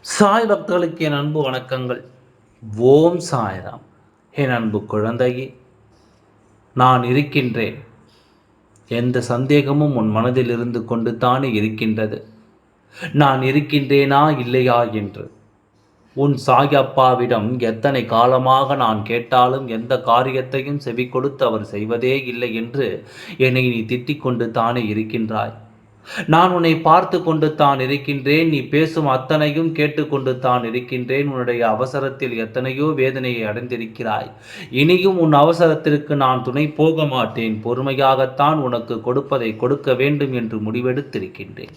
சாய் பக்தர்களுக்கு என் அன்பு வணக்கங்கள். ஓம் சாய்ராம். என் அன்பு குழந்தையே நான் இருக்கின்றேன். எந்த சந்தேகமும் உன் மனதில் இருந்து கொண்டு தானே இருக்கின்றது. நான் இருக்கின்றேனா இல்லையா என்று. உன் சாயப்பாவிடம் எத்தனை காலமாக நான் கேட்டாலும் எந்த காரியத்தையும் செவி கொடுத்து அவர் செய்வதே இல்லை என்று என்னை நீ திட்டிக் கொண்டு தானே இருக்கின்றாய். நான் உன்னை பார்த்து கொண்டு தான் இருக்கின்றேன். நீ பேசும் அத்தனையும் கேட்டுக்கொண்டு தான் இருக்கின்றேன். உன்னுடைய அவசரத்தில் எத்தனையோ வேதனையை அடைந்திருக்கிறாய். இனியும் உன் அவசரத்திற்கு நான் துணை போக மாட்டேன். பொறுமையாகத்தான் உனக்கு கொடுப்பதை கொடுக்க வேண்டும் என்று முடிவெடுத்திருக்கின்றேன்.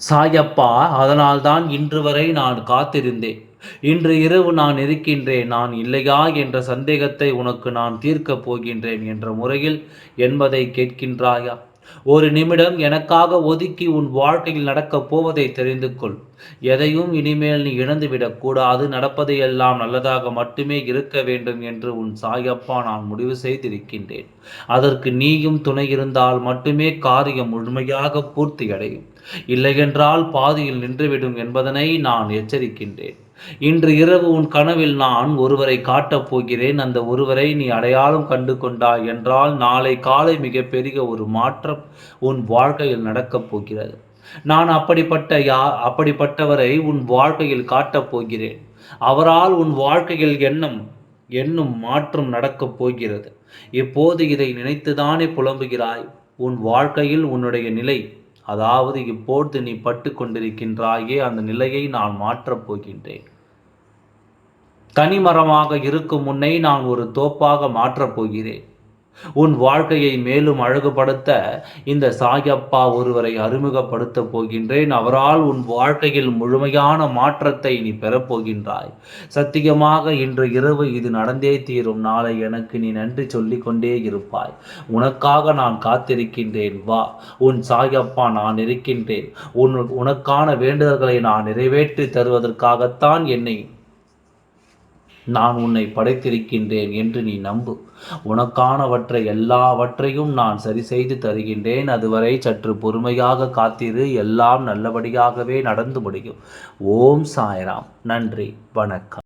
சாயப்பா அதனால்தான் இன்று வரை நான் காத்திருந்தேன். இன்று இரவு நான் இருக்கின்றேன் நான் இல்லையா என்ற சந்தேகத்தை உனக்கு நான் தீர்க்கப் போகின்றேன் என்ற முறையில் என்பதை கேட்கின்றாயா? ஒரு நிமிடம் எனக்காக ஒதுக்கி உன் வாழ்க்கையில் நடக்கப் போவதை தெரிந்து கொள் எதையும் இனிமேல் நீ இழந்துவிடக்கூடாது நடப்பதையெல்லாம் நல்லதாக மட்டுமே இருக்க வேண்டும் என்று உன் சாயப்பா நான் முடிவு செய்திருக்கின்றேன். அதற்கு நீயும் துணை இருந்தால் மட்டுமே காரியம் முழுமையாக பூர்த்தியடையும். இல்லையென்றால் பாதியில் நின்றுவிடும் என்பதனை நான் எச்சரிக்கின்றேன். இன்று இரவு உன் கனவில் நான் ஒருவரை காட்டப் போகிறேன். அந்த ஒருவரை நீ அடையாளம் கண்டு கொண்டாய் என்றால் நாளை காலை மிகப்பெரிய ஒரு மாற்றம் உன் வாழ்க்கையில் நடக்கப் போகிறது. நான் அப்படிப்பட்ட யா அப்படிப்பட்டவரை உன் வாழ்க்கையில் காட்டப் போகிறேன். அவரால் உன் வாழ்க்கையில் எண்ணம் என்னும் மாற்றம் நடக்கப் போகிறது. இப்போது இதை நினைத்துதானே புலம்புகிறாய்? உன் வாழ்க்கையில் உன்னுடைய நிலை அதாவது இப்போது நீ பட்டு கொண்டிருக்கின்றாயே அந்த நிலையை நான் மாற்றப் போகின்றேன். தனிமரமாக இருக்கும் முன்னை நான் ஒரு தோப்பாக மாற்றப் போகிறேன். உன் வாழ்க்கையை மேலும் அழகுபடுத்த இந்த சாயப்பா ஒருவரை அறிமுகப்படுத்தப் போகின்றேன். அவரால் உன் வாழ்க்கையில் முழுமையான மாற்றத்தை நீ பெறப்போகின்றாய் சத்தியமாக இன்று இரவு இது நடந்தே தீரும். நாளை எனக்கு நீ நன்றி சொல்லிக் கொண்டே இருப்பாய். உனக்காக நான் காத்திருக்கின்றேன். வா உன் சாயப்பா நான் இருக்கின்றேன். உன் உனக்கான வேண்டுதல்களை நான் நிறைவேற்றி தருவதற்காகத்தான் என்னை நான் உன்னை படைத்திருக்கின்றேன் என்று நீ நம்பு. உனக்கானவற்றை எல்லாவற்றையும் நான் சரி செய்து தருகின்றேன். அதுவரை சற்று பொறுமையாக காத்திரு. எல்லாம் நல்லபடியாகவே நடந்து முடியும். ஓம் சாய்ராம். நன்றி. வணக்கம்.